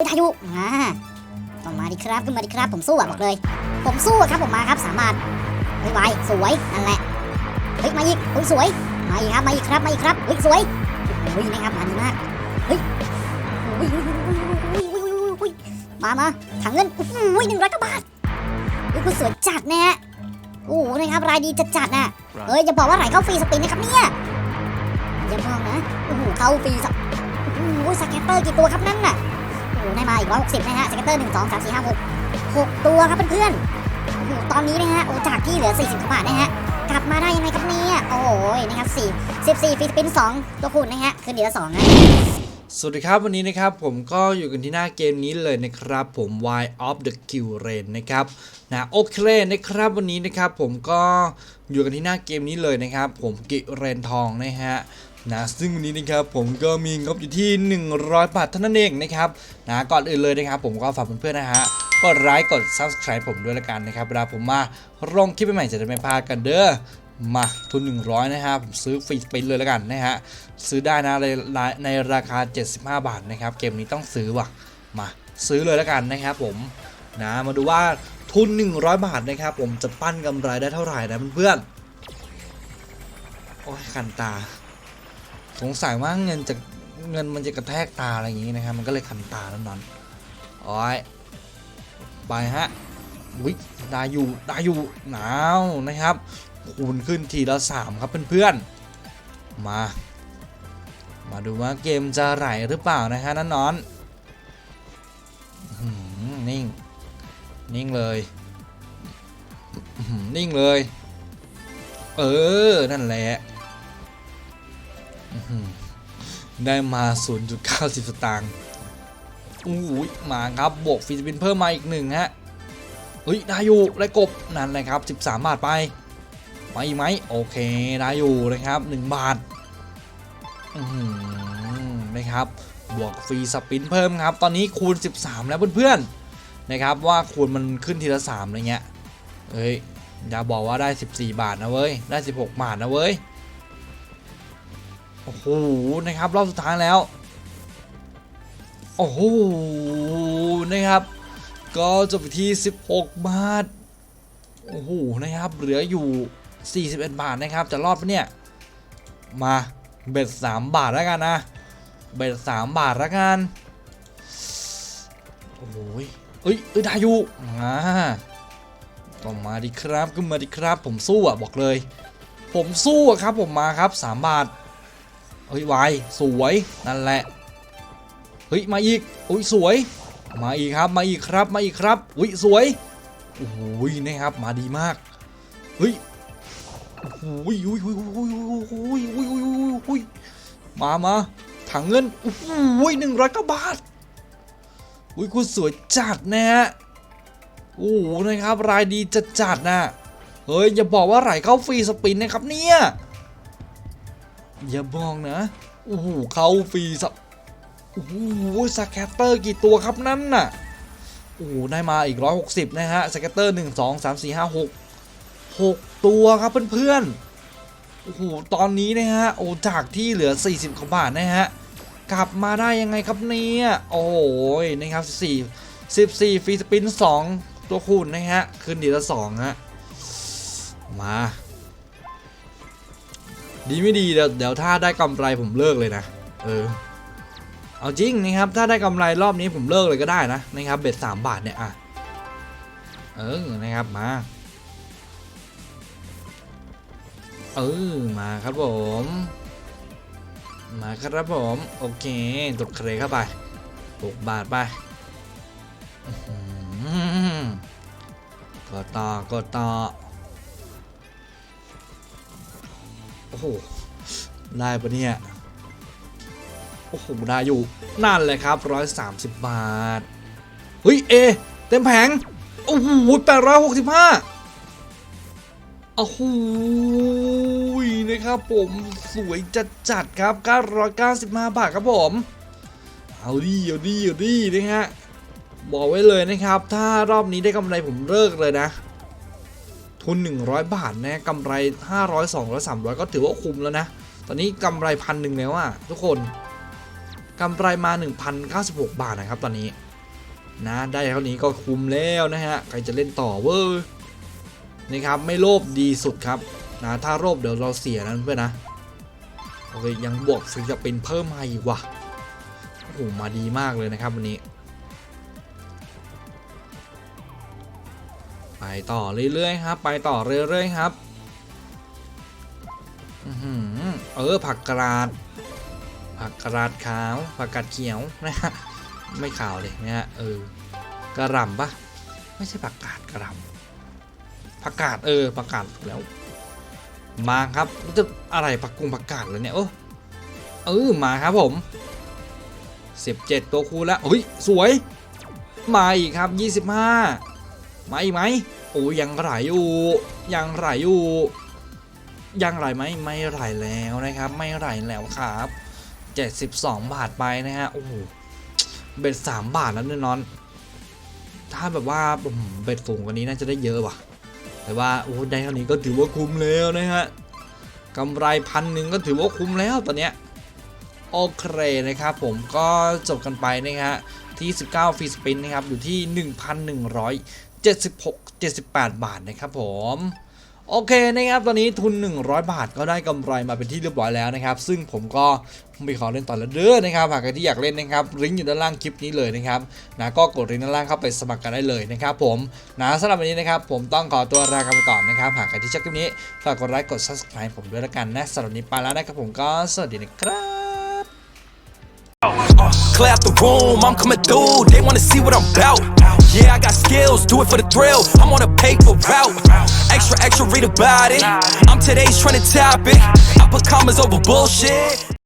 ทายุอ่าต้องมาดิครับขึ้นมาดิครับผมสู้อะบอกเลย ผมสู้อะครับผมมาครับสามารถเฮ้ยไวสวยนั่นแหละเฮ้ยมาอีกเฮ้ยสวยมาอีกครับมาอีกครับมาอีกครับเฮ้ยสวยโอ้ยนะครับมาดีมากเฮ้ยโอ้ยโอ้ยโอ้ยโอ้ยโอ้ยโอ้ยโอ้ยมามาถังเงินโอ้ยหนึ่งร้อยกว่าบาทเฮ้ยคุณสวยจัดนะฮะโอ้โหนะครับรายดีจัดจัดๆน่ะเฮ้ยอย่าบอกว่าไหลเข้าฟรีสปินนะครับเนี่ยอย่าบอกนะโอ้โหเข้าฟรีสโอ้โหสแกตเตอร์กี่ตัวครับนั่นน่ะ ได้มาอีกร้อยหกสิบนะฮะสเกตเตอร์หนึ่งสองสามสี่ห้าหกหกตัวครับเพื่อนๆตอนนี้นะฮะโอ้จากที่เหลือสี่สิบบาทนะฮะกลับมาได้ยังไงครับเนี่ยโอ้โหนะครับสี่สิบสี่ฟีสปินสองตัวคูณนะฮะขึ้นเดียวสองนะสวัสดีครับวันนี้นะครับผมก็อยู่กันที่หน้าเกมนี้เลยนะครับผม Y of the Q r a n นะครับนะโอเคนะครับวันนี้นะครับผมก็อยู่กันที่หน้าเกมนี้เลยนะครับ ผมกิเรนทองนะฮะ นะซึ่งวันนี้นะครับผมก็มีงบอยู่ที่ 100 บาทเท่านั้นเองนะครับนะก่อนอื่นเลยนะครับ ผมก็ฝากเพื่อนๆนะฮะกดไลค์กด Subscribe ผมด้วยละกันนะครับเวลาผมมาลงคลิปใหม่ๆจะได้ไม่พลาดกันเด้อมาทุน 100 นะฮะผมซื้อฟรีสปินเลยล้วกันนะฮะซื้อได้นะในในราคา 75 บาทนะครับ เกมนี้ต้องซื้อว่ะมาซื้อเลยล้วกันนะครับผมนะมาดูว่าทุน 100 บาทนะครับ ผมจะปั้นกำไรได้เท่าไหร่นะเพื่อนๆโอ้ยคันตา สงสัยว่าเงินจะเงินมันจะกระแทกตาอะไรอย่างงี้นะครับ มันก็เลยคันตาแล้วนอนโอ้ยไปฮะวิด้อยู่ด้อยู่หนาวนะครับ คูณขึ้นทีละ3ครับเพื่อนๆมา มาดูว่าเกมจะไหลหรือเปล่านะฮะนั่นนอนอื้อหือนิ่ง นิ่งเลยนิ่งเลย เออ นั่นแหละ ได้มา 0.90 สตางค์อู้ยมาครับบวกฟิลิปปินส์เพิ่มมาอีกหนึ่งฮะเฮ้ยได้อยู่ได้กบนั่นเลยครับ 13 บาทไปมาอีกไหมโอเคได้อยู่นะครับ1บาทอือหือนะครับบวกฟรีสปินเพิ่มครับ ตอนนี้คูณ 13 แล้วเพื่อนๆนะครับ ว่าคูณมันขึ้นทีละ3อะไรเงี้ยเอ้ยอย่าบอกว่าได้ 14 บาทนะเว้ยได้ 16 บาทนะเว้ย โอ้โหนะครับรอบสุดท้ายแล้ว โอ้โหนะครับ ก็จบไปที่ 16 บาท โอ้โหนะครับเหลืออยู่ 41 บาทนะครับจะรอดปะเนี่ย มาเบ็ด3 บาทแล้วกันนะเบ็ด3บาทแล้วกัน โอ้โยเอ้ย เอ้ย ได้อยู่อ่าก็มาดิครับก็มาดิครับ ผมสู้อะ บอกเลย ผมสู้อะครับ ผมมาครับ3บาท เฮ้ยไวสวยนั่นแหละเฮ้ยมาอีกอุ้ยสวย มาอีกครับมาอีกครับมาอีกครับอุ้ยสวยโอ้โหนะครับมาดีมากเฮ้ยโอ้โหอุ้ยอุ้ยอุ้ยอุ้ยอุ้ยอุ้ยอุ้ยอุ้ยอุ้ยมามาถังเงินโอ้โหหนึ่งร้อยกว่าบาทอุ้ยคุณสวยจัดนะฮะโอ้โหนะครับรายดีจัดจัดนะเฮ้ยอย่าบอกว่าไหลเข้าฟรีสปินนะครับเนี่ย อย่าบอกนะโอ้โหเขาฟรีสปโอ้โหสแกตเตอร์กี่ตัวครับนั่นน่ะโอ้โหได้มาอีก 160 นะฮะสแกตเตอร์ 1 2 3 4 5 6 6 ตัวครับเพื่อนๆโอ้โหตอนนี้นะฮะโอ้จากที่เหลือ 40กว่าบาทนะฮะกลับมาได้ยังไงครับเนี่ยโอ้โหนะครับ 14 14ฟรีสปิน 2 ตัวคูณนะฮะขึ้นดีละ2ฮะมา ดีไม่ดีเดี๋ยวถ้าได้กำไรผมเลิกเลยนะ เออ เอาจริงนะครับ ถ้าได้กำไรรอบนี้ผมเลิกเลยก็ได้นะนะครับเบ็ดสามบาทเนี่ยอะ เออ นะครับมา เออ มาครับผม มาครับผม โอเคตกเครเข้าไปหกบาทไปกดต่อกดต่อ โอ้โห ได้ปะเนี่ย โอ้โห ได้อยู่ นั่นเลยครับ 130 บาท เฮ้ย เอ เต็มแผง โอ้โห865โอ้โหนะครับผมสวยจัดจัดครับ 995 บาทครับผม เอาดิเอาดิเอาดินะฮะบอกไว้เลยนะครับ ถ้ารอบนี้ได้กำไรผมเลิกเลยนะ ทุน 100 บาทนะกำไร 500 200 300 ก็ถือว่าคุ้มแล้วนะ ตอนนี้กำไรพันหนึ่งแล้วอะทุกคนกำไรมา 1,096 บาทนะครับตอนนี้นะได้เท่านี้ก็คุ้มแล้วนะฮะใครจะเล่นต่อเวอร์นะครับไม่โลภดีสุดครับนะถ้าโลภเดี๋ยวเราเสียนั้นเพื่อนนะโอเคยังบวกฟิสปินเพิ่มมาอีกว่ะโอ้โหมาดีมากเลยนะครับวันนี้ ต่อเรื่อยๆครับ ไปต่อเรื่อยๆครับอเออผักกราด ผักกราดขาว ผักกาดเขียวนะฮะไม่ขาวเลยนะฮะเออกระหล่ำปะไม่ใช่ผักกาดกระหล่ำผักกาดเออผักกาดถูกแล้ว มาครับจะอะไรผักกุงผักกาดเลยเนี่ยเออเออมาครับผม 17 ตัวคูณแล้วเฮ้ยสวย มาอีกครับ 25 มาอีกไหม โอ้ยังไหลอยู่ ยังไหลอยู่ ยังไหลไหมไม่ไหลแล้วนะครับ ไม่ไหลแล้วครับ 72 บาทไปนะฮะโอ้โหเบ็ด3บาทแล้วเนี่ยนอน ถ้าแบบว่าเบ็ดสูงกว่านี้น่าจะได้เยอะว่ะ แต่ว่าโอ้ได้เท่านี้ก็ถือว่าคุ้มแล้วนะฮะกำไรพันหนึ่งก็ถือว่าคุ้มแล้วตอนเนี้ยโอเคนะครับผมก็จบกันไปนะฮะ ที่19ฟรีสปินนะครับอยู่ที่ 1,176 78 บาทนะครับผมโอเคนะครับตอนนี้ทุน 100 บาทก็ได้กำไรมาเป็นที่เรียบร้อยแล้วนะครับ ซึ่งผมก็ไม่ขอเล่นต่อแล้วเด้อนะครับหากใครที่อยากเล่นนะครับลิงก์อยู่ด้านล่างคลิปนี้เลยนะครับนะก็กดลิงก์ด้านล่างเข้าไปสมัครกันได้เลยนะครับผมนะสำหรับวันนี้นะครับผมต้องขอตัวลากันไปก่อนนะครับหากใครที่ชอบคลิปนี้ฝากกดไลค์กด subscribe ผมด้วยละกันนะสำหรับวันนี้ไปแล้วนะครับผมก็สวัสดีนะครับ Clear out the room, I'm coming through. They wanna see what I'm about. Yeah, I got skills, do it for the thrill. I'm on a paper route. Extra, extra, read about it. I'm today's trending topic. I put commas over bullshit.